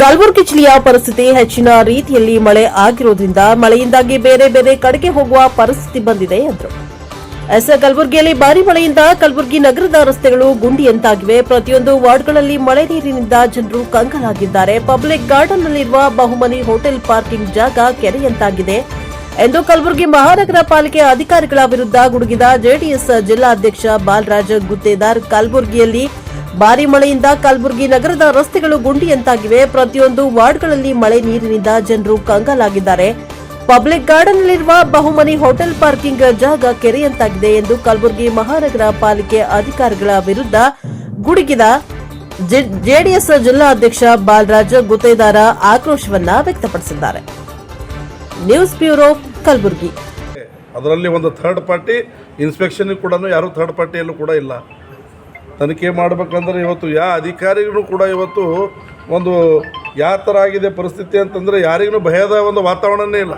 ಕಲಬುರಗಿ ಜಿಲ್ಲೆಯ ಪರಿಸ್ಥಿತಿ ಹೆಚ್ಚಿನ ರೀತಿಯಲ್ಲಿ ಮಳೆ ಆಗಿರುವುದರಿಂದ ಮಳೆಯಿಂದಾಗಿ ಬೇರೆ ಬೇರೆ ಕಡೆಗೆ ಹೋಗುವ ಪರಿಸ್ಥಿತಿ ಬಂದಿದೆ ಎಂದರು. ಎಸ್ ಕಲಬುರಗಿಯಲ್ಲಿ ಭಾರಿ ಮಳೆಯಿಂದ ಕಲಬುರಗಿ ನಗರದ ರಸ್ತೆಗಳು ಗುಂಡಿಯಂತಾಗಿವೆ. ಪ್ರತಿಯೊಂದು ವಾರ್ಡ್ಗಳಲ್ಲಿ ಮಳೆ ನೀರಿನಿಂದ ಜನರು ಕಂಗಲಾಗಿದ್ದಾರೆ ಪಬ್ಲಿಕ್ ಗಾರ್ಡನ್ನಲ್ಲಿರುವ ಬಹುಮನಿ ಹೋಟೆಲ್ ಪಾರ್ಕಿಂಗ್ ಜಾಗ ಕೆರೆಯಂತಾಗಿದೆ. ಎಂದು ಕಲಬುರಗಿ ಮಹಾನಗರ ಪಾಲಿಕೆ ಅಧಿಕಾರಿಗಳ ವಿರುದ್ಧ ಗುಡುಗಿದ ಜೆಡಿಎಸ್ ಜಿಲ್ಲಾಧ್ಯಕ್ಷ ಬಾಲರಾಜ್ ಗುತ್ತೇದಾರ್ ಕಲಬುರಗಿಯಲ್ಲಿ ಭಾರಿ ಮಳೆಯಿಂದ ಕಲಬುರಗಿ ನಗರದ ರಸ್ತೆಗಳು ಗುಂಡಿಯಂತಾಗಿವೆ. ಪ್ರತಿಯೊಂದು ವಾರ್ಡ್ಗಳಲ್ಲಿ ಮಳೆ ನೀರಿನಿಂದ ಜನರು ಕಂಗಾಲಾಗಿದ್ದಾರೆ. ಪಬ್ಲಿಕ್ ಗಾರ್ಡನ್ನಲ್ಲಿರುವ ಬಹುಮನಿ ಹೋಟೆಲ್ ಪಾರ್ಕಿಂಗ್ ಜಾಗ ಕೆರೆಯಂತಾಗಿದೆ ಎಂದು ಕಲಬುರಗಿ ಮಹಾನಗರ ಪಾಲಿಕೆ ಅಧಿಕಾರಿಗಳ ವಿರುದ್ಧ ಗುಡುಗಿದ ಜೆಡಿಎಸ್ ಜಿಲ್ಲಾಧ್ಯಕ್ಷ ಬಾಲರಾಜ್ ಗುತ್ತೇದಾರ ಆಕ್ರೋಶವನ್ನ ವ್ಯಕ್ತಪಡಿಸಿದ್ದಾರೆ. News bureau Kalaburagi. ಅದರಲ್ಲಿ ಒಂದು ಥರ್ಡ್ ಪಾರ್ಟಿ ಇನ್ಸ್ಪೆಕ್ಷನ್ ಕೂಡ, ಯಾರು ಥರ್ಡ್ ಪಾರ್ಟಿಯಲ್ಲೂ ಕೂಡ ಇಲ್ಲ. ತನಿಖೆ ಮಾಡಬೇಕಂದ್ರೆ ಇವತ್ತು ಯಾ ಅಧಿಕಾರಿಗಳು ಕೂಡ ಇವತ್ತು ಒಂದು ಯಾವ ಥರ ಆಗಿದೆ ಪರಿಸ್ಥಿತಿ ಅಂತಂದರೆ ಯಾರಿಗೂ ಭಯದ ಒಂದು ವಾತಾವರಣನೇ ಇಲ್ಲ.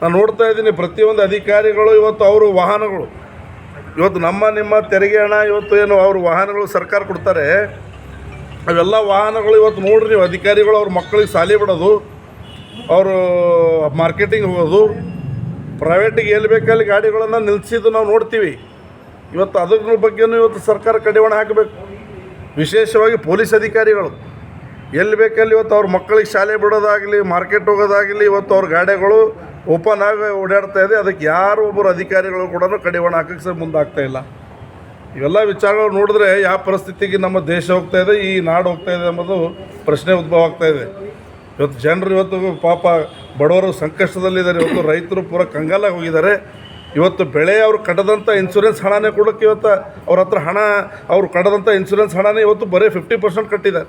ನಾನು ನೋಡ್ತಾ ಇದ್ದೀನಿ ಪ್ರತಿಯೊಂದು ಅಧಿಕಾರಿಗಳು, ಇವತ್ತು ಅವರು ವಾಹನಗಳು, ಇವತ್ತು ನಮ್ಮ ನಿಮ್ಮ ತೆರಿಗೆ ಹಣ ಇವತ್ತು ಏನು ಅವರು ವಾಹನಗಳು ಸರ್ಕಾರ ಕೊಡ್ತಾರೆ, ಅವೆಲ್ಲ ವಾಹನಗಳು ಇವತ್ತು ನೋಡ್ರಿ ನೀವು, ಅಧಿಕಾರಿಗಳು ಅವ್ರ ಮಕ್ಕಳಿಗೆ ಸಾಲಿ ಬಿಡೋದು, ಅವರು ಮಾರ್ಕೆಟಿಂಗ್ ಹೋಗೋದು ಪ್ರೈವೇಟಿಗೆ ಎಲ್ಲಿ ಬೇಕಲ್ಲಿ ಗಾಡಿಗಳನ್ನು ನಿಲ್ಲಿಸಿದ್ದು ನಾವು ನೋಡ್ತೀವಿ. ಇವತ್ತು ಅದ್ರ ಬಗ್ಗೆನೂ ಇವತ್ತು ಸರ್ಕಾರ ಕಡಿವಾಣ ಹಾಕಬೇಕು. ವಿಶೇಷವಾಗಿ ಪೊಲೀಸ್ ಅಧಿಕಾರಿಗಳು. ಎಲ್ಲಿ ಬೇಕಲ್ಲಿ ಇವತ್ತು ಅವ್ರ ಮಕ್ಕಳಿಗೆ ಶಾಲೆ ಬಿಡೋದಾಗಲಿ, ಮಾರ್ಕೆಟ್ ಹೋಗೋದಾಗಲಿ ಇವತ್ತು ಅವ್ರ ಗಾಡಿಗಳು ಓಪನ್ ಆಗಿ ಓಡಾಡ್ತಾ ಇದೆ. ಅದಕ್ಕೆ ಯಾರು ಒಬ್ಬರು ಅಧಿಕಾರಿಗಳು ಕೂಡ ಕಡಿವಾಣ ಹಾಕಕ್ಕೆ ಸಹ ಮುಂದಾಗ್ತಾ ಇಲ್ಲ. ಇವೆಲ್ಲ ವಿಚಾರಗಳು ನೋಡಿದ್ರೆ ಯಾವ ಪರಿಸ್ಥಿತಿಗೆ ನಮ್ಮ ದೇಶ ಹೋಗ್ತಾ ಇದೆ, ಈ ನಾಡು ಹೋಗ್ತಾ ಇದೆ ಅನ್ನೋದು ಪ್ರಶ್ನೆ ಉದ್ಭವ ಆಗ್ತಾ ಇದೆ. ಇವತ್ತು ಜನರು ಇವತ್ತು ಪಾಪ ಬಡವರು ಸಂಕಷ್ಟದಲ್ಲಿದ್ದಾರೆ. ಇವತ್ತು ರೈತರು ಪೂರ ಕಂಗಾಲಾಗಿ ಹೋಗಿದ್ದಾರೆ. ಇವತ್ತು ಬೆಳೆ ಅವರು ಕಟ್ಟದಂಥ ಇನ್ಸೂರೆನ್ಸ್ ಹಣನೇ ಕೊಡೋಕ್ಕೆ ಇವತ್ತು ಅವ್ರ ಹತ್ರ ಹಣ, ಅವರು ಕಟ್ಟದಂಥ ಇನ್ಸೂರೆನ್ಸ್ ಹಣನೇ ಇವತ್ತು ಬರೀ ಫಿಫ್ಟಿ ಪರ್ಸೆಂಟ್ ಕಟ್ಟಿದ್ದಾರೆ.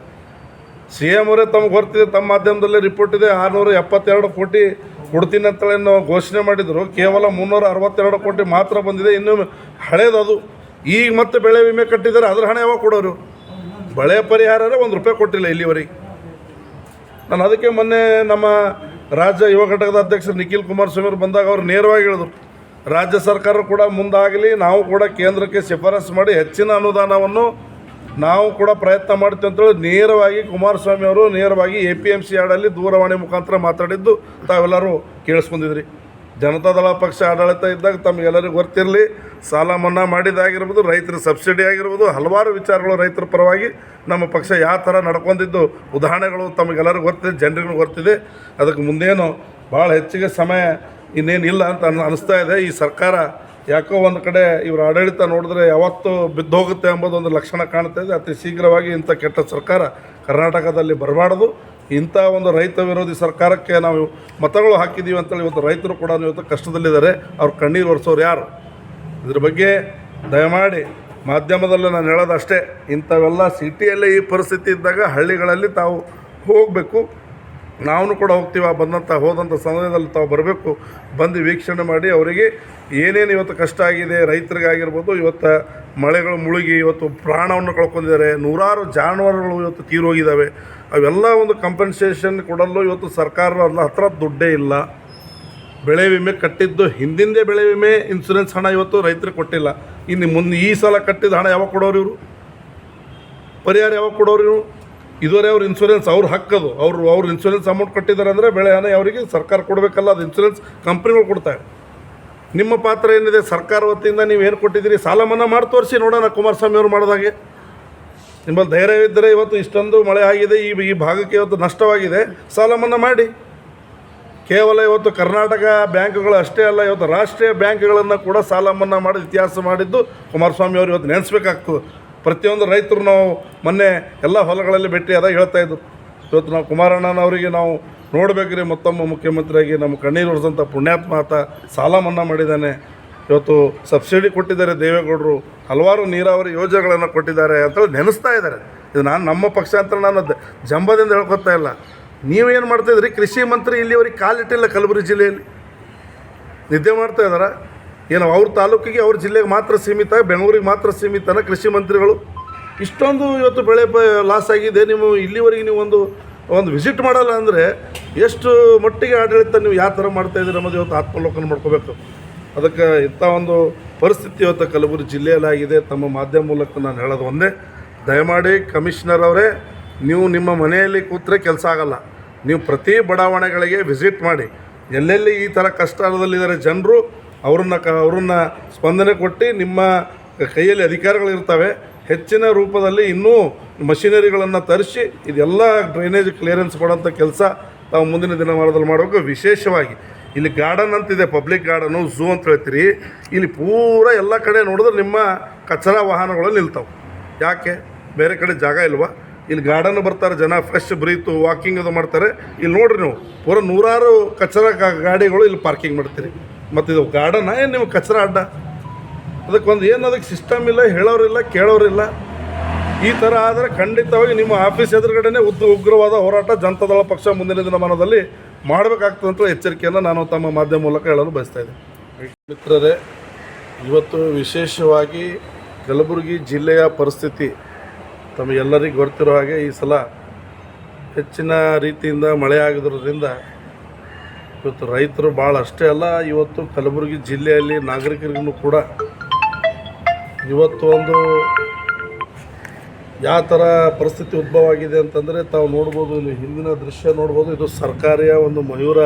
ಸಿ ಎಂ ಅವರೇ ತಮ್ಗೆ ಗೊತ್ತಿದೆ ತಮ್ಮ ಮಾಧ್ಯಮದಲ್ಲಿ ರಿಪೋರ್ಟ್ ಇದೆ, ಆರುನೂರ ಎಪ್ಪತ್ತೆರಡು ಕೋಟಿ ಕೊಡ್ತೀನಿ ಅಂತೇಳಿ ಘೋಷಣೆ ಮಾಡಿದರು. ಕೇವಲ ಮುನ್ನೂರ ಅರವತ್ತೆರಡು ಕೋಟಿ ಮಾತ್ರ ಬಂದಿದೆ, ಇನ್ನು ಹಳೇದು ಅದು. ಈಗ ಮತ್ತೆ ಬೆಳೆ ವಿಮೆ ಕಟ್ಟಿದ್ದಾರೆ, ಅದ್ರ ಹಣ ಯಾವಾಗ ಕೊಡೋರು? ಬೆಳೆ ಪರಿಹಾರವೇ ಒಂದು ರೂಪಾಯಿ ಕೊಟ್ಟಿಲ್ಲ ಇಲ್ಲಿವರೆಗೆ. ನಾನು ಅದಕ್ಕೆ ಮೊನ್ನೆ ನಮ್ಮ ರಾಜ್ಯ ಯುವ ಘಟಕದ ಅಧ್ಯಕ್ಷರು ನಿಖಿಲ್ ಕುಮಾರಸ್ವಾಮಿ ಅವರು ಬಂದಾಗ ಅವರು ನೇರವಾಗಿ ಹೇಳಿದ್ರು. ರಾಜ್ಯ ಸರ್ಕಾರ ಕೂಡ ಮುಂದಾಗಲಿ, ನಾವು ಕೂಡ ಕೇಂದ್ರಕ್ಕೆ ಶಿಫಾರಸು ಮಾಡಿ ಹೆಚ್ಚಿನ ಅನುದಾನವನ್ನು ನಾವು ಕೂಡ ಪ್ರಯತ್ನ ಮಾಡ್ತೀವಿ ಅಂತೇಳಿ ನೇರವಾಗಿ ಕುಮಾರಸ್ವಾಮಿ ಅವರು ನೇರವಾಗಿ ಎ ಪಿ ಎಂ ಸಿ ಆಡಲ್ಲಿ ದೂರವಾಣಿ ಮುಖಾಂತರ ಮಾತಾಡಿದ್ದು ತಾವೆಲ್ಲರೂ ಕೇಳಿಸ್ಕೊಂಡಿದ್ರಿ. ಜನತಾದಳ ಪಕ್ಷ ಆಡಳಿತ ಇದ್ದಾಗ ತಮಗೆಲ್ಲರಿಗೂ ಗೊತ್ತಿರಲಿ, ಸಾಲ ಮನ್ನಾ ಮಾಡಿದ್ದಾಗಿರ್ಬೋದು, ರೈತರ ಸಬ್ಸಿಡಿ ಆಗಿರ್ಬೋದು, ಹಲವಾರು ವಿಚಾರಗಳು ರೈತರ ಪರವಾಗಿ ನಮ್ಮ ಪಕ್ಷ ಯಾವ ಥರ ನಡ್ಕೊಂಡಿದ್ದು ಉದಾಹರಣೆಗಳು ತಮಗೆಲ್ಲರಿಗೂ ಗೊತ್ತಿದೆ, ಜನರಿಗೂ ಗೊತ್ತಿದೆ. ಅದಕ್ಕೆ ಮುಂದೇನು ಭಾಳ ಹೆಚ್ಚಿಗೆ ಸಮಯ ಇನ್ನೇನಿಲ್ಲ ಅಂತ ಅನ್ ಅನಿಸ್ತಾ ಇದೆ. ಈ ಸರ್ಕಾರ ಯಾಕೋ ಒಂದು ಕಡೆ ಇವ್ರ ಆಡಳಿತ ನೋಡಿದ್ರೆ ಯಾವತ್ತೂ ಬಿದ್ದೋಗುತ್ತೆ ಎಂಬುದು ಒಂದು ಲಕ್ಷಣ ಕಾಣ್ತಾ ಇದೆ. ಅತಿ ಶೀಘ್ರವಾಗಿ ಇಂಥ ಕೆಟ್ಟ ಸರ್ಕಾರ ಕರ್ನಾಟಕದಲ್ಲಿ ಬರಬಾರ್ದು. ಇಂಥ ಒಂದು ರೈತ ವಿರೋಧಿ ಸರ್ಕಾರಕ್ಕೆ ನಾವು ಮತಗಳು ಹಾಕಿದ್ದೀವಿ ಅಂತೇಳಿ ಇವತ್ತು ರೈತರು ಕೂಡ ಇವತ್ತು ಕಷ್ಟದಲ್ಲಿದ್ದಾರೆ. ಅವ್ರು ಕಣ್ಣೀರು ಒರೆಸೋರು ಯಾರು? ಇದ್ರ ಬಗ್ಗೆ ದಯಮಾಡಿ ಮಾಧ್ಯಮದಲ್ಲಿ ನಾನು ಹೇಳೋದಷ್ಟೇ, ಇಂಥವೆಲ್ಲ ಸಿಟಿಯಲ್ಲೇ ಈ ಪರಿಸ್ಥಿತಿ ಇದ್ದಾಗ ಹಳ್ಳಿಗಳಲ್ಲಿ ತಾವು ಹೋಗಬೇಕು. ನಾವು ಕೂಡ ಹೋಗ್ತೀವಿ ಆ ಬಂದಂಥ ಹೋದಂಥ ಸಮಯದಲ್ಲಿ ತಾವು ಬರಬೇಕು. ಬಂದು ವೀಕ್ಷಣೆ ಮಾಡಿ ಅವರಿಗೆ ಏನೇನು ಇವತ್ತು ಕಷ್ಟ ಆಗಿದೆ, ರೈತರಿಗಾಗಿರ್ಬೋದು, ಇವತ್ತು ಮಳೆಗಳು ಮುಳುಗಿ, ಇವತ್ತು ಪ್ರಾಣವನ್ನು ಕಳ್ಕೊಂಡಿದ್ದಾರೆ, ನೂರಾರು ಜಾನುವಾರುಗಳು ಇವತ್ತು ತೀರೋಗಿದ್ದಾವೆ. ಅವೆಲ್ಲ ಒಂದು ಕಂಪನ್ಸೇಷನ್ ಕೊಡಲು ಇವತ್ತು ಸರ್ಕಾರದ ಹತ್ರ ದುಡ್ಡೇ ಇಲ್ಲ. ಬೆಳೆ ವಿಮೆ ಕಟ್ಟಿದ್ದು, ಹಿಂದಿಂದೆ ಬೆಳೆ ವಿಮೆ ಇನ್ಸೂರೆನ್ಸ್ ಹಣ ಇವತ್ತು ರೈತರಿಗೆ ಕೊಟ್ಟಿಲ್ಲ. ಇನ್ನು ಮುಂದೆ ಈ ಸಲ ಕಟ್ಟಿದ ಹಣ ಯಾವಾಗ ಕೊಡೋರು ಇವರು? ಪರಿಹಾರ ಯಾವಾಗ ಕೊಡೋರು ಇವರು? ಇದುವರೆ ಅವ್ರ ಇನ್ಶೂರೆನ್ಸ್ ಅವ್ರ ಹಕ್ಕದು ಅವರು, ಅವ್ರ ಇನ್ಶೂರೆನ್ಸ್ ಅಮೌಂಟ್ ಕಟ್ಟಿದ್ದಾರೆ ಅಂದರೆ ಬೆಳೆ ಹಾನಿ ಅವರಿಗೆ ಸರ್ಕಾರ ಕೊಡಬೇಕಲ್ಲ, ಅದು ಇನ್ಶೂರೆನ್ಸ್ ಕಂಪ್ನಿಗಳು ಕೊಡ್ತಾರೆ. ನಿಮ್ಮ ಪಾತ್ರ ಏನಿದೆ? ಸರ್ಕಾರ ವತಿಯಿಂದ ನೀವು ಏನು ಕೊಟ್ಟಿದ್ದೀರಿ? ಸಾಲ ಮನ್ನಾ ಮಾಡಿ ತೋರಿಸಿ ನೋಡೋಣ ಕುಮಾರಸ್ವಾಮಿ ಅವರು ಮಾಡಿದಾಗೆ ನಿಮ್ಮಲ್ಲಿ ಧೈರ್ಯವಿದ್ದರೆ ಇವತ್ತು ಇಷ್ಟೊಂದು ಮಳೆ ಆಗಿದೆ, ಈ ಈ ಭಾಗಕ್ಕೆ ಇವತ್ತು ನಷ್ಟವಾಗಿದೆ. ಸಾಲ ಮನ್ನಾ ಮಾಡಿ. ಕೇವಲ ಇವತ್ತು ಕರ್ನಾಟಕ ಬ್ಯಾಂಕ್ಗಳು ಅಷ್ಟೇ ಅಲ್ಲ, ಇವತ್ತು ರಾಷ್ಟ್ರೀಯ ಬ್ಯಾಂಕ್ಗಳನ್ನು ಕೂಡ ಸಾಲ ಮನ್ನಾ ಮಾಡಿ ಇತಿಹಾಸ ಮಾಡಿದ್ದು ಕುಮಾರಸ್ವಾಮಿ ಅವರು ಇವತ್ತು ನೆನೆಸ್ಬೇಕಾಗ್ತದೆ ಪ್ರತಿಯೊಂದು ರೈತರು ನಾವು ಮೊನ್ನೆ ಎಲ್ಲ ಹೊಲಗಳಲ್ಲಿ ಭೇಟಿ ಅದ ಹೇಳ್ತಾ ಇದ್ರು. ಇವತ್ತು ನಾವು ಕುಮಾರಣ್ಣನವರಿಗೆ ನಾವು ನೋಡಬೇಕ್ರಿ, ಮತ್ತೊಮ್ಮ ಮುಖ್ಯಮಂತ್ರಿಯಾಗಿ ನಮ್ಮ ಕಣ್ಣೀರು ಹೊಡೆದಂಥ ಪುಣ್ಯಾತ್ಮ ಆತ ಸಾಲ ಮನ್ನಾ ಮಾಡಿದ್ದಾನೆ. ಇವತ್ತು ಸಬ್ಸಿಡಿ ಕೊಟ್ಟಿದ್ದಾರೆ ದೇವೇಗೌಡರು, ಹಲವಾರು ನೀರಾವರಿ ಯೋಜನೆಗಳನ್ನು ಕೊಟ್ಟಿದ್ದಾರೆ ಅಂತೇಳಿ ನೆನೆಸ್ತಾ ಇದ್ದಾರೆ. ಇದು ನಾನು ನಮ್ಮ ಪಕ್ಷ ಅಂತ ನಾನು ಜಂಬದಿಂದ ಹೇಳ್ಕೊತಾ ಇಲ್ಲ. ನೀವೇನು ಮಾಡ್ತಾಯಿದ್ರಿ ಕೃಷಿ ಮಂತ್ರಿ ಇಲ್ಲಿವರೆಗೆ ಕಾಲಿಟ್ಟಿಲ್ಲ ಕಲಬುರಗಿ ಜಿಲ್ಲೆಯಲ್ಲಿ. ನಿದ್ದೆ ಮಾಡ್ತಾ ಇದ್ದಾರಾ? ಏನು ಅವ್ರ ತಾಲೂಕಿಗೆ ಅವ್ರ ಜಿಲ್ಲೆಗೆ ಮಾತ್ರ ಸೀಮಿತ, ಬೆಂಗಳೂರಿಗೆ ಮಾತ್ರ ಸೀಮಿತನ ಕೃಷಿ ಮಂತ್ರಿಗಳು. ಇಷ್ಟೊಂದು ಇವತ್ತು ಬೆಳೆ ಲಾಸ್ ಆಗಿದೆ. ನೀವು ಇಲ್ಲಿವರೆಗೆ ನೀವು ಒಂದು ಒಂದು ವಿಸಿಟ್ ಮಾಡಲ್ಲ ಅಂದರೆ ಎಷ್ಟು ಮಟ್ಟಿಗೆ ಆಡಳಿತ ನೀವು ಯಾವ ಥರ ಮಾಡ್ತಾ ಇದ್ದೀರಿ ಅನ್ನೋದು ಇವತ್ತು ಆತ್ಮಲೋಕನ ಮಾಡ್ಕೋಬೇಕು. ಅದಕ್ಕೆ ಇಂಥ ಒಂದು ಪರಿಸ್ಥಿತಿ ಇವತ್ತು ಕಲಬುರಗಿ ಜಿಲ್ಲೆಯಲ್ಲಾಗಿದೆ ತಮ್ಮ ಮಾಧ್ಯಮ ಮೂಲಕ ನಾನು ಹೇಳೋದು ಒಂದೇ. ದಯಮಾಡಿ ಕಮಿಷನರ್ ಅವರೇ, ನೀವು ನಿಮ್ಮ ಮನೆಯಲ್ಲಿ ಕೂತ್ರೆ ಕೆಲಸ ಆಗಲ್ಲ. ನೀವು ಪ್ರತಿ ಬಡಾವಣೆಗಳಿಗೆ ವಿಸಿಟ್ ಮಾಡಿ. ಎಲ್ಲೆಲ್ಲಿ ಈ ಥರ ಕಷ್ಟದಲ್ಲಿದ್ದಾರೆ ಜನರು ಅವ್ರನ್ನ ಕ ಅವ್ರನ್ನ ಸ್ಪಂದನೆ ಕೊಟ್ಟು ನಿಮ್ಮ ಕೈಯಲ್ಲಿ ಅಧಿಕಾರಗಳಿರ್ತವೆ ಹೆಚ್ಚಿನ ರೂಪದಲ್ಲಿ ಇನ್ನೂ ಮಷಿನರಿಗಳನ್ನು ತರಿಸಿ ಇದೆಲ್ಲ ಡ್ರೈನೇಜ್ ಕ್ಲಿಯರೆನ್ಸ್ ಕೊಡೋಂಥ ಕೆಲಸ ತಾವು ಮುಂದಿನ ದಿನಮಾನದಲ್ಲಿ ಮಾಡಬೇಕು ವಿಶೇಷವಾಗಿ. ಇಲ್ಲಿ ಗಾರ್ಡನ್ ಅಂತಿದೆ, ಪಬ್ಲಿಕ್ ಗಾರ್ಡನು, ಝೂ ಅಂತ ಹೇಳ್ತೀರಿ. ಇಲ್ಲಿ ಪೂರ ಎಲ್ಲ ಕಡೆ ನೋಡಿದ್ರೆ ನಿಮ್ಮ ಕಚರಾ ವಾಹನಗಳು ನಿಲ್ತಾವೆ. ಯಾಕೆ? ಬೇರೆ ಕಡೆ ಜಾಗ ಇಲ್ವಾ? ಇಲ್ಲಿ ಗಾರ್ಡನ್ ಬರ್ತಾರೆ, ಜನ ಫ್ರೆಶ್ ಬ್ರೀತು ವಾಕಿಂಗ್ ಅದು ಮಾಡ್ತಾರೆ. ಇಲ್ಲಿ ನೋಡ್ರಿ ನೀವು, ಪೂರ ನೂರಾರು ಕಚರ ಗಾಡಿಗಳು ಇಲ್ಲಿ ಪಾರ್ಕಿಂಗ್ ಮಾಡ್ತೀರಿ. ಮತ್ತು ಇದು ಗಾರ್ಡನ್, ಏನು ನೀವು ಕಚರ ಅಡ್ಡ? ಅದಕ್ಕೊಂದು ಏನು ಅದಕ್ಕೆ ಸಿಸ್ಟಮ್ ಇಲ್ಲ ಹೇಳೋರಿಲ್ಲ ಕೇಳೋರಿಲ್ಲ ಈ ಥರ ಆದರೆ ಖಂಡಿತವಾಗಿ ನಿಮ್ಮ ಆಫೀಸ್ ಎದುರುಗಡೆನೇ ಉದ್ದು ಉಗ್ರವಾದ ಹೋರಾಟ ಜನತಾದಳ ಪಕ್ಷ ಮುಂದಿನ ದಿನಮಾನದಲ್ಲಿ ಮಾಡಬೇಕಾಗ್ತದೆ ಅಂತ ಎಚ್ಚರಿಕೆಯನ್ನು ನಾನು ತಮ್ಮ ಮಾಧ್ಯಮ ಮೂಲಕ ಹೇಳಲು ಬಯಸ್ತಾ ಇದ್ದೀನಿ. ಮಿತ್ರರೇ, ಇವತ್ತು ವಿಶೇಷವಾಗಿ ಕಲಬುರಗಿ ಜಿಲ್ಲೆಯ ಪರಿಸ್ಥಿತಿ ತಮಗೆಲ್ಲರಿಗೂ ಗೊತ್ತಿರೋ ಹಾಗೆ ಈ ಸಲ ಹೆಚ್ಚಿನ ರೀತಿಯಿಂದ ಮಳೆ ಆಗಿರೋದ್ರಿಂದ ಇವತ್ತು ರೈತರು ಭಾಳ ಅಷ್ಟೇ ಅಲ್ಲ, ಇವತ್ತು ಕಲಬುರಗಿ ಜಿಲ್ಲೆಯಲ್ಲಿ ನಾಗರಿಕರಿಗೂ ಕೂಡ ಇವತ್ತು ಒಂದು ಯಾವ ಥರ ಪರಿಸ್ಥಿತಿ ಉದ್ಭವ ಆಗಿದೆ ಅಂತಂದರೆ ತಾವು ನೋಡ್ಬೋದು ಇಲ್ಲಿ ಹಿಂದಿನ ದೃಶ್ಯ ನೋಡ್ಬೋದು, ಇದು ಸರ್ಕಾರಿಯ ಒಂದು ಮಯೂರ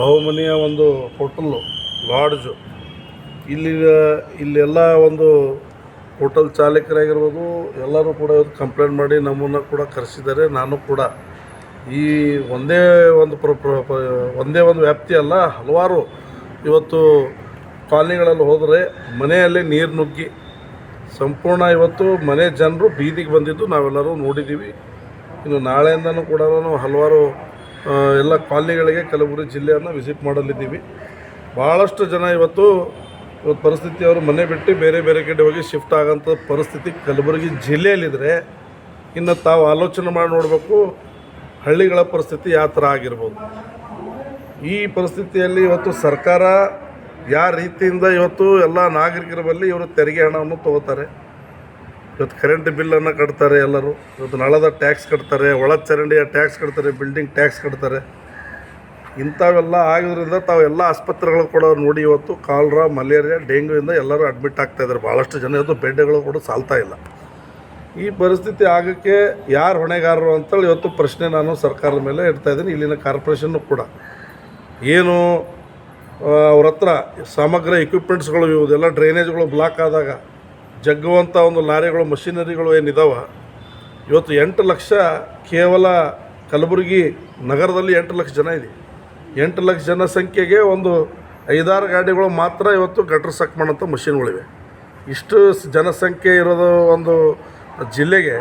ಬಹುಮನೆಯ ಒಂದು ಹೋಟೆಲ್ಲು, ಲಾಡ್ಜು. ಇಲ್ಲಿ, ಇಲ್ಲೆಲ್ಲ ಒಂದು ಹೋಟೆಲ್ ಚಾಲಕರಾಗಿರ್ಬೋದು, ಎಲ್ಲರೂ ಕೂಡ ಕಂಪ್ಲೇಂಟ್ ಮಾಡಿ ನಮ್ಮನ್ನು ಕೂಡ ಕರೆಸಿದ್ದಾರೆ, ನಾನು ಕೂಡ. ಈ ಒಂದೇ ಒಂದು ಪ್ರ ಒಂದೇ ಒಂದು ವ್ಯಾಪ್ತಿ ಅಲ್ಲ, ಹಲವಾರು ಇವತ್ತು ಕಾಲನಿಗಳಲ್ಲಿ ಹೋದರೆ ಮನೆಯಲ್ಲಿ ನೀರು ನುಗ್ಗಿ ಸಂಪೂರ್ಣ ಇವತ್ತು ಮನೆ ಜನರು ಬೀದಿಗೆ ಬಂದಿದ್ದು ನಾವೆಲ್ಲರೂ ನೋಡಿದ್ದೀವಿ ಇನ್ನು ನಾಳೆಯಿಂದನೂ ಕೂಡ ನಾನು ಹಲವಾರು ಎಲ್ಲ ಕಾಲನಿಗಳಿಗೆ, ಕಲಬುರಗಿ ಜಿಲ್ಲೆಯನ್ನು ವಿಸಿಟ್ ಮಾಡಲಿದ್ದೀವಿ. ಭಾಳಷ್ಟು ಜನ ಇವತ್ತು ಇವತ್ತು ಪರಿಸ್ಥಿತಿ ಅವರು ಮನೆ ಬಿಟ್ಟು ಬೇರೆ ಬೇರೆ ಕಡೆ ಹೋಗಿ ಶಿಫ್ಟ್ ಆಗೋಂಥ ಪರಿಸ್ಥಿತಿ ಕಲಬುರಗಿ ಜಿಲ್ಲೆಯಲ್ಲಿದ್ದರೆ ಇನ್ನು ತಾವು ಆಲೋಚನೆ ಮಾಡಿ ನೋಡಬೇಕು. ಹಳ್ಳಿಗಳ ಪರಿಸ್ಥಿತಿ ಯಾವ ಥರ ಆಗಿರ್ಬೋದು? ಈ ಪರಿಸ್ಥಿತಿಯಲ್ಲಿ ಇವತ್ತು ಸರ್ಕಾರ ಯಾವ ರೀತಿಯಿಂದ ಇವತ್ತು ಎಲ್ಲ ನಾಗರಿಕರ ಬಳಿ ಇವರು ತೆರಿಗೆ ಹಣವನ್ನು ತಗೋತಾರೆ? ಇವತ್ತು ಕರೆಂಟ್ ಬಿಲ್ಲನ್ನು ಕಟ್ತಾರೆ ಎಲ್ಲರೂ. ಇವತ್ತು ನಳದ ಟ್ಯಾಕ್ಸ್ ಕಟ್ತಾರೆ ಒಳ ಚರಂಡಿಯ ಟ್ಯಾಕ್ಸ್ ಕಟ್ತಾರೆ ಬಿಲ್ಡಿಂಗ್ ಟ್ಯಾಕ್ಸ್ ಕಟ್ತಾರೆ. ಇಂಥವೆಲ್ಲ ಆಗಿದ್ರಿಂದ ತಾವು ಎಲ್ಲ ಆಸ್ಪತ್ರೆಗಳು ಕೂಡ ನೋಡಿ ಇವತ್ತು ಕಾಲ್ರಾ, ಮಲೇರಿಯಾ ಡೆಂಗ್ಯೂಯಿಂದ ಎಲ್ಲರೂ ಅಡ್ಮಿಟ್ ಆಗ್ತಾಯಿದ್ದಾರೆ ಭಾಳಷ್ಟು ಜನ ಇವತ್ತು ಬೆಡ್ಗಳು ಕೂಡ ಸಾಲ್ತಾ ಇಲ್ಲ. ಈ ಪರಿಸ್ಥಿತಿ ಆಗೋಕ್ಕೆ ಯಾರು ಹೊಣೆಗಾರರು ಅಂತೇಳಿ ಇವತ್ತು ಪ್ರಶ್ನೆ ನಾನು ಸರ್ಕಾರದ ಮೇಲೆ ಇಡ್ತಾ ಇದ್ದೀನಿ, ಇಲ್ಲಿನ ಕಾರ್ಪೊರೇಷನ್ನು ಕೂಡ. ಏನು ಅವ್ರ ಹತ್ರ ಸಮಗ್ರ ಎಕ್ವಿಪ್ಮೆಂಟ್ಸ್ಗಳು ಇವುದೆಲ್ಲ ಡ್ರೈನೇಜ್ಗಳು ಬ್ಲಾಕ್ ಆದಾಗ ಜಗ್ಗುವಂಥ ಒಂದು ಲಾರಿಗಳು ಮಷಿನರಿಗಳು ಏನಿದಾವೆ? ಇವತ್ತು ಎಂಟು ಲಕ್ಷ ಕೇವಲ ಕಲಬುರಗಿ ನಗರದಲ್ಲಿ ಎಂಟು ಲಕ್ಷ ಜನ ಇದೆ. ಎಂಟು ಲಕ್ಷ ಜನಸಂಖ್ಯೆಗೆ ಒಂದು ಐದಾರು ಗಾಡಿಗಳು ಮಾತ್ರ ಇವತ್ತು ಗಟ್ರ ಸಕ್ ಮಾಡೋಂಥ ಮಷಿನ್ಗಳಿವೆ ಇಷ್ಟು ಜನಸಂಖ್ಯೆ ಇರೋದು ಒಂದು ಜಿಲ್ಲೆಗೆ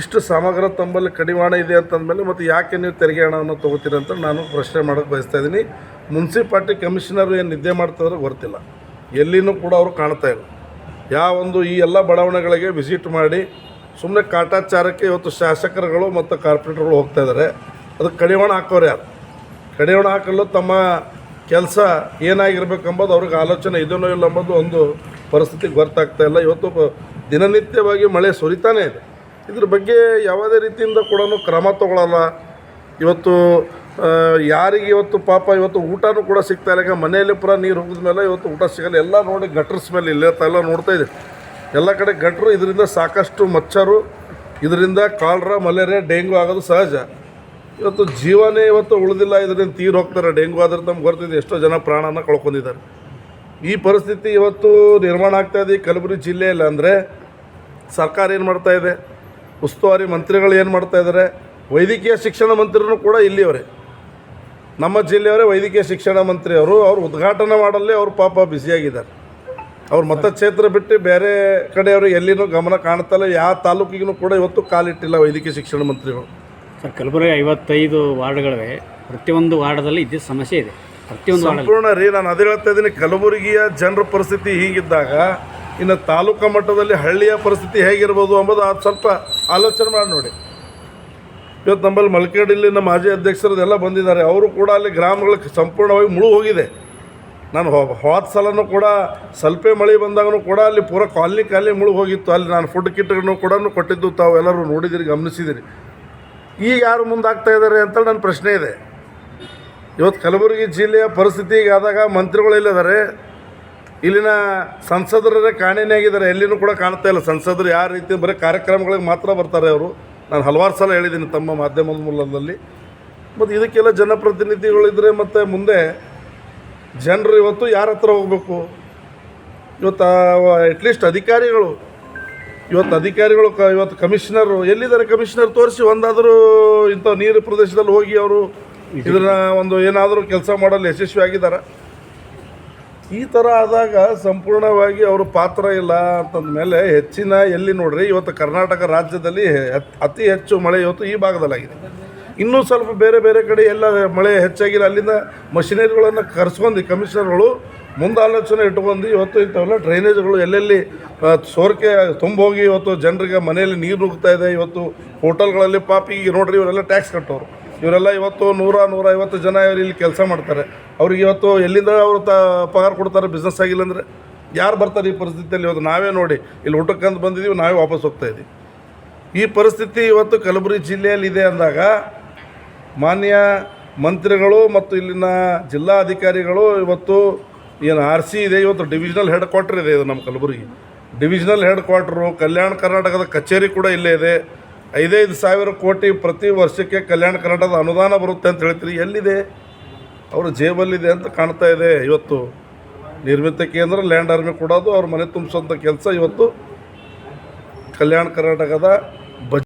ಇಷ್ಟು ಸಮಗ್ರ ತಮ್ಮಲ್ಲಿ ಕಡಿವಾಣ ಇದೆ ಅಂತಂದಮೇಲೆ ಮತ್ತು ಯಾಕೆ ನೀವು ತೆರಿಗೆ ಹಣವನ್ನು ತೊಗೋತೀರಿ ಅಂತ ನಾನು ಪ್ರಶ್ನೆ ಮಾಡೋಕ್ಕೆ ಬಯಸ್ತಾ ಇದ್ದೀನಿ. ಮುನ್ಸಿಪಾಲ್ಟಿ ಕಮಿಷನರ್ ಏನು ನಿದ್ದೆ ಮಾಡ್ತಿದ್ರೆ ಗೊತ್ತಿಲ್ಲ. ಎಲ್ಲಿನೂ ಕೂಡ ಅವರು ಕಾಣ್ತಾ ಇಲ್ಲ. ಯಾವ ಒಂದು ಈ ಎಲ್ಲ ಬಡಾವಣೆಗಳಿಗೆ ವಿಸಿಟ್ ಮಾಡಿ ಸುಮ್ಮನೆ ಕಾಟಾಚಾರಕ್ಕೆ ಇವತ್ತು ಶಾಸಕರುಗಳು ಮತ್ತು ಕಾರ್ಪೊರೇಟರ್ಗಳು ಹೋಗ್ತಾ ಇದ್ದಾರೆ. ಅದಕ್ಕೆ ಕಡಿವಾಣ ಹಾಕೋರು ಯಾರು? ಕಡಿವಾಣ ಹಾಕಲು ತಮ್ಮ ಕೆಲಸ ಏನಾಗಿರ್ಬೇಕಂಬೋದು ಅವ್ರಿಗೆ ಆಲೋಚನೆ ಇದನ್ನೋ ಇಲ್ಲ ಅಂಬೋದು ಒಂದು ಪರಿಸ್ಥಿತಿ ಗೊತ್ತಾಗ್ತಾ ಇಲ್ಲ. ಇವತ್ತು ದಿನನಿತ್ಯವಾಗಿ ಮಳೆ ಸುರಿತಾನೇ ಇದೆ. ಇದ್ರ ಬಗ್ಗೆ ಯಾವುದೇ ರೀತಿಯಿಂದ ಕೂಡ ಕ್ರಮ ತಗೊಳ್ಳಲ್ಲ ಇವತ್ತು ಯಾರಿಗೆ ಇವತ್ತು ಪಾಪ ಇವತ್ತು ಊಟನೂ ಕೂಡ ಸಿಗ್ತಾ ಇಲ್ಲ. ಮನೆಯಲ್ಲಿ ಪುರ ನೀರು ಹೋಗಿದ ಮೇಲೆ ಇವತ್ತು ಊಟ ಸಿಗಲ್ಲ. ಎಲ್ಲ ನೋಡಿ ಗಟ್ರ ಸ್ಮೆಲ್ ಇಲ್ಲೇ ಎಲ್ಲ ನೋಡ್ತಾ ಇದೆ ಎಲ್ಲ ಕಡೆ ಗಟ್ರು, ಇದರಿಂದ ಸಾಕಷ್ಟು ಮಚ್ಚರು, ಇದರಿಂದ ಕಾಲ್ರ, ಮಲೇರಿಯಾ ಡೆಂಗು ಆಗೋದು ಸಹಜ. ಇವತ್ತು ಜೀವನೇ ಇವತ್ತು ಉಳಿದಿಲ್ಲ. ಇದರಿಂದ ತೀರು ಹೋಗ್ತಾರೆ. ಡೆಂಗು ಆದ್ರೆ ನಮ್ಗೆ ಗೊತ್ತಿದೆ ಎಷ್ಟೋ ಜನ ಪ್ರಾಣನ ಕಳ್ಕೊಂಡಿದ್ದಾರೆ. ಈ ಪರಿಸ್ಥಿತಿ ಇವತ್ತು ನಿರ್ಮಾಣ ಆಗ್ತಾ ಇದೆ ಕಲಬುರಗಿ ಜಿಲ್ಲೆಯಲ್ಲಿ ಅಂದರೆ ಸರ್ಕಾರ ಏನು ಮಾಡ್ತಾ ಇದೆ? ಉಸ್ತುವಾರಿ ಮಂತ್ರಿಗಳು ಏನು ಮಾಡ್ತಾ ಇದ್ದಾರೆ ವೈದ್ಯಕೀಯ ಶಿಕ್ಷಣ ಮಂತ್ರಿನೂ ಕೂಡ ಇಲ್ಲಿಯವರೇ ನಮ್ಮ ಜಿಲ್ಲೆಯವರೇ ವೈದ್ಯಕೀಯ ಶಿಕ್ಷಣ ಮಂತ್ರಿ ಅವರು ಅವ್ರು ಉದ್ಘಾಟನೆ ಮಾಡಲ್ಲೇ ಅವರು ಪಾಪ ಬ್ಯುಸಿಯಾಗಿದ್ದಾರೆ ಅವ್ರು ಮತಕ್ಷೇತ್ರ ಬಿಟ್ಟು ಬೇರೆ ಕಡೆಯವರು ಎಲ್ಲಿನೂ ಗಮನ ಕಾಣ್ತಲ್ಲ ಯಾವ ತಾಲೂಕಿಗೂ ಕೂಡ ಇವತ್ತು ಕಾಲಿಟ್ಟಿಲ್ಲ ವೈದ್ಯಕೀಯ ಶಿಕ್ಷಣ ಮಂತ್ರಿಗಳು. ಸರ್, ಕಲಬುರಗಿ ಐವತ್ತೈದು ವಾರ್ಡ್ಗಳಿವೆ. ಪ್ರತಿಯೊಂದು ವಾರ್ಡದಲ್ಲಿ ಇದ್ದ ಸಮಸ್ಯೆ ಇದೆ. ಸಂಪೂರ್ಣ ರೀ, ನಾನು ಅದೇ ಹೇಳ್ತಾ ಇದ್ದೀನಿ, ಕಲಬುರಗಿಯ ಜನರ ಪರಿಸ್ಥಿತಿ ಹೀಗಿದ್ದಾಗ, ಇನ್ನು ತಾಲೂಕು ಮಟ್ಟದಲ್ಲಿ ಹಳ್ಳಿಯ ಪರಿಸ್ಥಿತಿ ಹೇಗಿರ್ಬೋದು ಎಂಬುದು ಅದು ಸ್ವಲ್ಪ ಆಲೋಚನೆ ಮಾಡಿ ನೋಡಿ. ಇವತ್ತು ನಮ್ಮಲ್ಲಿ ನಮ್ಮ ಮಾಜಿ ಅಧ್ಯಕ್ಷರದೆಲ್ಲ ಬಂದಿದ್ದಾರೆ. ಅವರು ಕೂಡ ಅಲ್ಲಿ ಗ್ರಾಮಗಳಿಗೆ ಸಂಪೂರ್ಣವಾಗಿ ಮುಳು ಹೋಗಿದೆ. ನಾನು ಹೋದ ಸಲನೂ ಕೂಡ, ಸ್ವಲ್ಪ ಮಳೆ ಬಂದಾಗೂ ಕೂಡ ಅಲ್ಲಿ ಪೂರ ಕಾಲನಿ ಕಾಲನಿ ಮುಳು ಹೋಗಿತ್ತು. ಅಲ್ಲಿ ನಾನು ಫುಡ್ ಕಿಟ್ಗಳನ್ನು ಕೂಡ ಕೊಟ್ಟಿದ್ದು ತಾವು ಎಲ್ಲರೂ ನೋಡಿದಿರಿ, ಗಮನಿಸಿದಿರಿ. ಈಗ ಯಾರು ಮುಂದಾಗ್ತಾ ಇದ್ದಾರೆ ಅಂತ ನನ್ನ ಪ್ರಶ್ನೆ ಇದೆ. ಇವತ್ತು ಕಲಬುರಗಿ ಜಿಲ್ಲೆಯ ಪರಿಸ್ಥಿತಿ ಆದಾಗ ಮಂತ್ರಿಗಳು ಎಲ್ಲಿದ್ದಾರೆ? ಇಲ್ಲಿನ ಸಂಸದರೇ ಕಾಣೆನೇ ಆಗಿದ್ದಾರೆ. ಎಲ್ಲಿನೂ ಕೂಡ ಕಾಣ್ತಾ ಇಲ್ಲ. ಸಂಸದರು ಯಾವ ರೀತಿ ಬರೀ ಕಾರ್ಯಕ್ರಮಗಳಿಗೆ ಮಾತ್ರ ಬರ್ತಾರೆ ಅವರು. ನಾನು ಹಲವಾರು ಸಲ ಹೇಳಿದ್ದೀನಿ ತಮ್ಮ ಮಾಧ್ಯಮದ ಮೂಲದಲ್ಲಿ. ಮತ್ತು ಇದಕ್ಕೆಲ್ಲ ಜನಪ್ರತಿನಿಧಿಗಳಿದ್ದರೆ ಮತ್ತು ಮುಂದೆ ಜನರು ಇವತ್ತು ಯಾರ ಹತ್ರ ಹೋಗಬೇಕು? ಇವತ್ತು ಅಟ್ಲೀಸ್ಟ್ ಅಧಿಕಾರಿಗಳು. ಇವತ್ತು ಅಧಿಕಾರಿಗಳು ಇವತ್ತು ಕಮಿಷನರು ಎಲ್ಲಿದ್ದಾರೆ? ಕಮಿಷನರ್ ತೋರಿಸಿ ಒಂದಾದರೂ ಇಂಥ ನೀರು ಪ್ರದೇಶದಲ್ಲಿ ಹೋಗಿ ಅವರು ಇದನ್ನ ಒಂದು ಏನಾದರೂ ಕೆಲಸ ಮಾಡಲು ಯಶಸ್ವಿ ಆಗಿದ್ದಾರೆ ಈ ಥರ ಆದಾಗ ಸಂಪೂರ್ಣವಾಗಿ ಅವರು ಪಾತ್ರ ಇಲ್ಲ ಅಂತಂದ ಮೇಲೆ ಹೆಚ್ಚಿನ ಎಲ್ಲಿ ನೋಡ್ರಿ, ಇವತ್ತು ಕರ್ನಾಟಕ ರಾಜ್ಯದಲ್ಲಿ ಅತಿ ಹೆಚ್ಚು ಮಳೆ ಇವತ್ತು ಈ ಭಾಗದಲ್ಲಾಗಿದೆ. ಇನ್ನೂ ಸ್ವಲ್ಪ ಬೇರೆ ಬೇರೆ ಕಡೆ ಎಲ್ಲ ಮಳೆ ಹೆಚ್ಚಾಗಿಲ್ಲ ಅಲ್ಲಿಂದ ಮಷಿನರಿಗಳನ್ನು ಕರೆಸ್ಕೊಂಡು, ಕಮಿಷನರ್ಗಳು ಮುಂದಾಲೋಚನೆ ಇಟ್ಕೊಂಡು ಇವತ್ತು ಇಂಥವೆಲ್ಲ ಡ್ರೈನೇಜ್ಗಳು ಎಲ್ಲೆಲ್ಲಿ ಸೋರಿಕೆ ತುಂಬೋಗಿ ಇವತ್ತು ಜನರಿಗೆ ಮನೆಯಲ್ಲಿ ನೀರು ನುಗ್ತಾ ಇದೆ. ಇವತ್ತು ಹೋಟೆಲ್ಗಳಲ್ಲಿ ಪಾಪಿ, ಈಗ ನೋಡ್ರಿ ಇವರೆಲ್ಲ ಟ್ಯಾಕ್ಸ್ ಕಟ್ಟೋರು. ಇವರೆಲ್ಲ ಇವತ್ತು ನೂರ ನೂರ ಐವತ್ತು ಜನ ಇವ್ರು ಇಲ್ಲಿ ಕೆಲಸ ಮಾಡ್ತಾರೆ. ಅವ್ರಿಗೆ ಇವತ್ತು ಎಲ್ಲಿಂದ ಅವರು ತ, ಪಗಾರ ಕೊಡ್ತಾರೆ ಬಿಸ್ನೆಸ್ ಆಗಿಲ್ಲ ಅಂದರೆ ಯಾರು ಬರ್ತಾರೆ ಈ ಪರಿಸ್ಥಿತಿಯಲ್ಲಿ ಇವತ್ತು? ನಾವೇ ನೋಡಿ. ಇಲ್ಲಿ ಊಟಕ್ಕಂತ ಬಂದಿದ್ದೀವಿ ನಾವೇ ವಾಪಸ್ ಹೋಗ್ತಾ ಇದ್ದೀವಿ ಈ ಪರಿಸ್ಥಿತಿ ಇವತ್ತು ಕಲಬುರಗಿ ಜಿಲ್ಲೆಯಲ್ಲಿ ಇದೆ ಅಂದಾಗ ಮಾನ್ಯ ಮಂತ್ರಿಗಳು ಮತ್ತು ಇಲ್ಲಿನ ಜಿಲ್ಲಾ ಅಧಿಕಾರಿಗಳು ಇವತ್ತು ಏನು ಆರ್ ಸಿ ಇದೆ, ಇವತ್ತು ಡಿವಿಷನಲ್ ಹೆಡ್ ಕ್ವಾರ್ಟರ್ ಇದೆ ಇದು ನಮ್ಮ Kalaburagi. Divisional head quarter Kalyana ಕರ್ನಾಟಕದ ಕಚೇರಿ ಕೂಡ ಇಲ್ಲೇ ಇದೆ. ಐದೈದು ಸಾವಿರ ಕೋಟಿ ಪ್ರತಿ ವರ್ಷಕ್ಕೆ ಕಲ್ಯಾಣ ಕರ್ನಾಟಕದ ಅನುದಾನ ಬರುತ್ತೆ ಅಂತ ಹೇಳ್ತೀರಿ. ಎಲ್ಲಿದೆ? ಅವರು ಜೇಬಲ್ಲಿದೆ ಅಂತ ಕಾಣ್ತಾ ಇದೆ. ಇವತ್ತು ನಿರ್ಮಿತ ಕೇಂದ್ರ, ಲ್ಯಾಂಡ್ ಆರ್ಮಿ ಕೊಡೋದು, ಅವ್ರ ಮನೆ ತುಂಬಿಸೋಂಥ ಕೆಲಸ ಇವತ್ತು ಕಲ್ಯಾಣ ಕರ್ನಾಟಕದ ಬಜ್